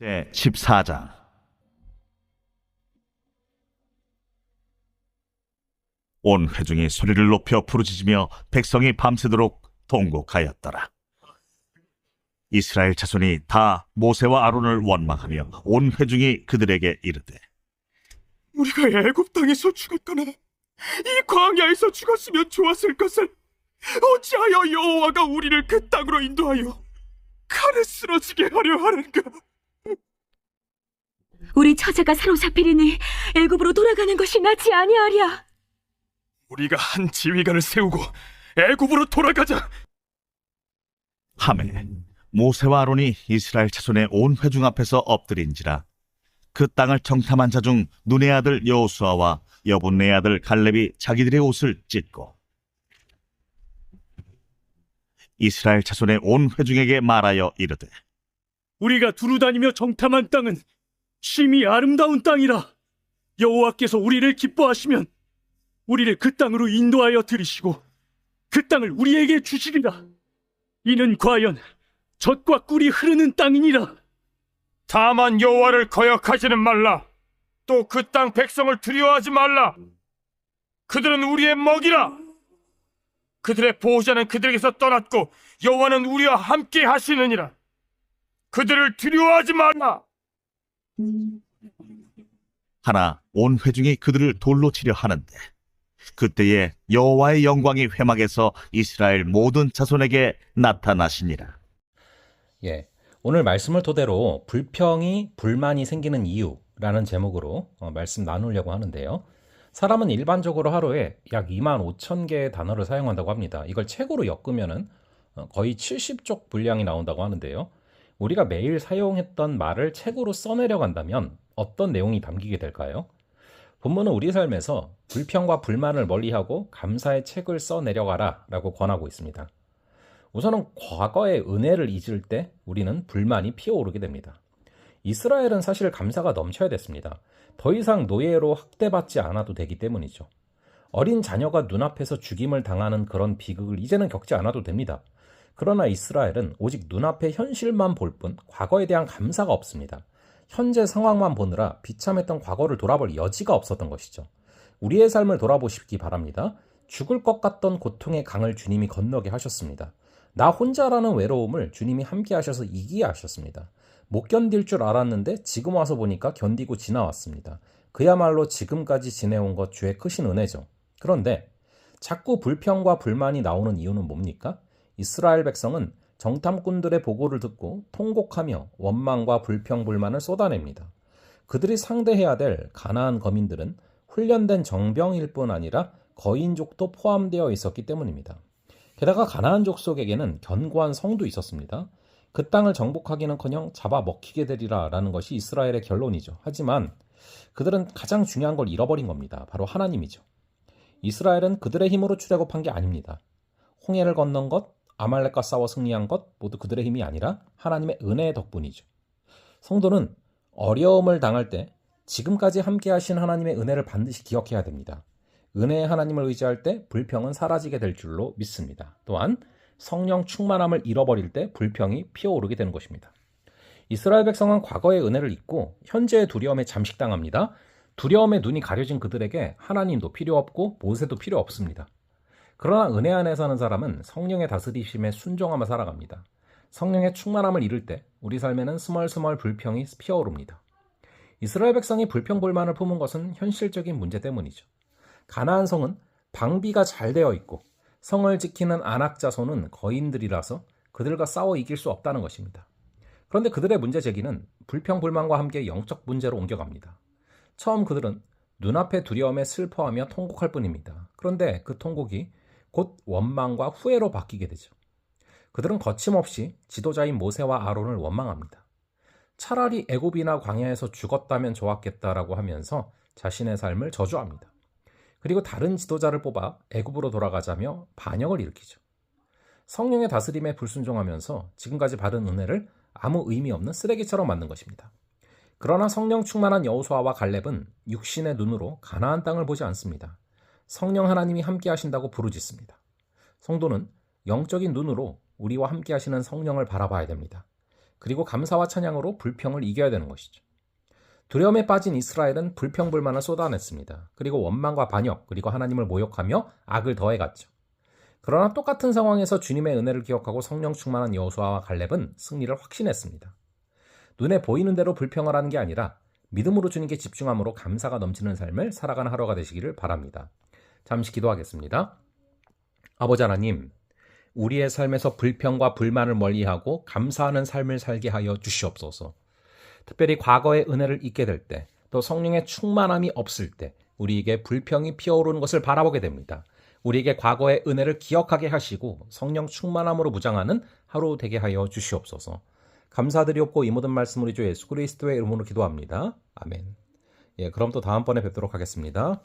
제 14장 온 회중이 소리를 높여 부르짖으며 백성이 밤새도록 통곡하였더라. 이스라엘 자손이 다 모세와 아론을 원망하며 온 회중이 그들에게 이르되 우리가 애굽 땅에서 죽었거나 이 광야에서 죽었으면 좋았을 것을 어찌하여 여호와가 우리를 그 땅으로 인도하여 칼에 쓰러지게 하려 하는가? 우리 처자가 사로잡히리니 애굽으로 돌아가는 것이 낫지 아니하랴. 우리가 한 지휘관을 세우고 애굽으로 돌아가자. 하매 모세와 아론이 이스라엘 자손의 온 회중 앞에서 엎드린지라 그 땅을 정탐한 자 중 눈의 아들 여호수아와 여분의 아들 갈렙이 자기들의 옷을 찢고 이스라엘 자손의 온 회중에게 말하여 이르되 우리가 두루 다니며 정탐한 땅은 심히 아름다운 땅이라 여호와께서 우리를 기뻐하시면 우리를 그 땅으로 인도하여 들이시고 그 땅을 우리에게 주시리라 이는 과연 젖과 꿀이 흐르는 땅이니라 다만 여호와를 거역하지는 말라. 또 그 땅 백성을 두려워하지 말라. 그들은 우리의 먹이라. 그들의 보호자는 그들에게서 떠났고 여호와는 우리와 함께 하시느니라. 그들을 두려워하지 말라. 하나 온 회중이 그들을 돌로 치려 하는데 그때에 여호와의 영광이 회막에서 이스라엘 모든 자손에게 나타나시니라 예. 오늘 말씀을 토대로 불평이 불만이 생기는 이유라는 제목으로 어, 말씀 나누려고 하는데요. 사람은 일반적으로 하루에 약 2만 5천 개의 단어를 사용한다고 합니다. 이걸 책으로 엮으면은 어, 거의 70쪽 분량이 나온다고 하는데요. 우리가 매일 사용했던 말을 책으로 써내려 간다면 어떤 내용이 담기게 될까요? 본문은 우리 삶에서 불평과 불만을 멀리하고 감사의 책을 써내려가라 라고 권하고 있습니다. 우선은 과거의 은혜를 잊을 때 우리는 불만이 피어오르게 됩니다. 이스라엘은 사실 감사가 넘쳐야 됐습니다. 더 이상 노예로 학대받지 않아도 되기 때문이죠. 어린 자녀가 눈앞에서 죽임을 당하는 그런 비극을 이제는 겪지 않아도 됩니다. 그러나 이스라엘은 오직 눈앞의 현실만 볼 뿐 과거에 대한 감사가 없습니다. 현재 상황만 보느라 비참했던 과거를 돌아볼 여지가 없었던 것이죠. 우리의 삶을 돌아보시기 바랍니다. 죽을 것 같던 고통의 강을 주님이 건너게 하셨습니다. 나 혼자라는 외로움을 주님이 함께 하셔서 이기게 하셨습니다. 못 견딜 줄 알았는데 지금 와서 보니까 견디고 지나왔습니다. 그야말로 지금까지 지내온 것 주의 크신 은혜죠. 그런데 자꾸 불평과 불만이 나오는 이유는 뭡니까? 이스라엘 백성은 정탐꾼들의 보고를 듣고 통곡하며 원망과 불평, 불만을 쏟아냅니다. 그들이 상대해야 될 가나안 거민들은 훈련된 정병일 뿐 아니라 거인족도 포함되어 있었기 때문입니다. 게다가 가나안족 속에게는 견고한 성도 있었습니다. 그 땅을 정복하기는커녕 잡아 먹히게 되리라라는 것이 이스라엘의 결론이죠. 하지만 그들은 가장 중요한 걸 잃어버린 겁니다. 바로 하나님이죠. 이스라엘은 그들의 힘으로 출애굽한 게 아닙니다. 홍해를 건넌 것, 아말렉과 싸워 승리한 것 모두 그들의 힘이 아니라 하나님의 은혜의 덕분이죠. 성도는 어려움을 당할 때 지금까지 함께 하신 하나님의 은혜를 반드시 기억해야 됩니다. 은혜의 하나님을 의지할 때 불평은 사라지게 될 줄로 믿습니다. 또한 성령 충만함을 잃어버릴 때 불평이 피어오르게 되는 것입니다. 이스라엘 백성은 과거의 은혜를 잊고 현재의 두려움에 잠식당합니다. 두려움에 눈이 가려진 그들에게 하나님도 필요 없고 모세도 필요 없습니다. 그러나 은혜 안에 사는 사람은 성령의 다스리심에 순종하며 살아갑니다. 성령의 충만함을 잃을 때 우리 삶에는 스멀스멀 불평이 피어오릅니다. 이스라엘 백성이 불평 불만을 품은 것은 현실적인 문제 때문이죠. 가나안 성은 방비가 잘 되어 있고 성을 지키는 안악 자손은 거인들이라서 그들과 싸워 이길 수 없다는 것입니다. 그런데 그들의 문제 제기는 불평 불만과 함께 영적 문제로 옮겨갑니다. 처음 그들은 눈앞의 두려움에 슬퍼하며 통곡할 뿐입니다. 그런데 그 통곡이 곧 원망과 후회로 바뀌게 되죠. 그들은 거침없이 지도자인 모세와 아론을 원망합니다. 차라리 애굽이나 광야에서 죽었다면 좋았겠다라고 하면서 자신의 삶을 저주합니다. 그리고 다른 지도자를 뽑아 애굽으로 돌아가자며 반역을 일으키죠. 성령의 다스림에 불순종하면서 지금까지 받은 은혜를 아무 의미 없는 쓰레기처럼 만든 것입니다. 그러나 성령 충만한 여호수아와 갈렙은 육신의 눈으로 가나안 땅을 보지 않습니다. 성령 하나님이 함께 하신다고 부르짖습니다. 성도는 영적인 눈으로 우리와 함께 하시는 성령을 바라봐야 됩니다. 그리고 감사와 찬양으로 불평을 이겨야 되는 것이죠. 두려움에 빠진 이스라엘은 불평불만을 쏟아냈습니다. 그리고 원망과 반역, 그리고 하나님을 모욕하며 악을 더해갔죠. 그러나 똑같은 상황에서 주님의 은혜를 기억하고 성령 충만한 여호수아와 갈렙은 승리를 확신했습니다. 눈에 보이는 대로 불평을 하는 게 아니라 믿음으로 주님께 집중함으로 감사가 넘치는 삶을 살아가는 하루가 되시기를 바랍니다. 잠시 기도하겠습니다. 아버지 하나님, 우리의 삶에서 불평과 불만을 멀리하고 감사하는 삶을 살게 하여 주시옵소서. 특별히 과거의 은혜를 잊게 될 때, 또 성령의 충만함이 없을 때, 우리에게 불평이 피어오르는 것을 바라보게 됩니다. 우리에게 과거의 은혜를 기억하게 하시고 성령 충만함으로 무장하는 하루 되게 하여 주시옵소서. 감사드리옵고 이 모든 말씀 우리 주 예수 그리스도의 이름으로 기도합니다. 아멘. 예, 그럼 또 다음번에 뵙도록 하겠습니다.